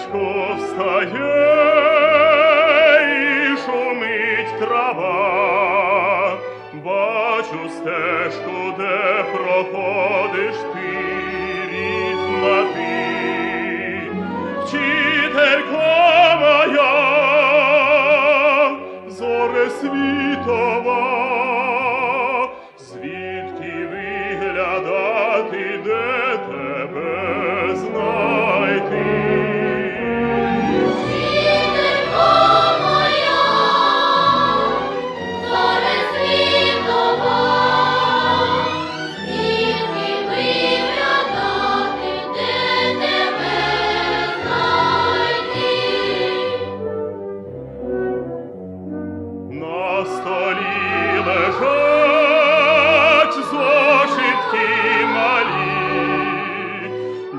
сонечко встає і шумить трава, бачу стежку, де проходиш ти, рідна ти, вчителька моя, зори світова. apostoli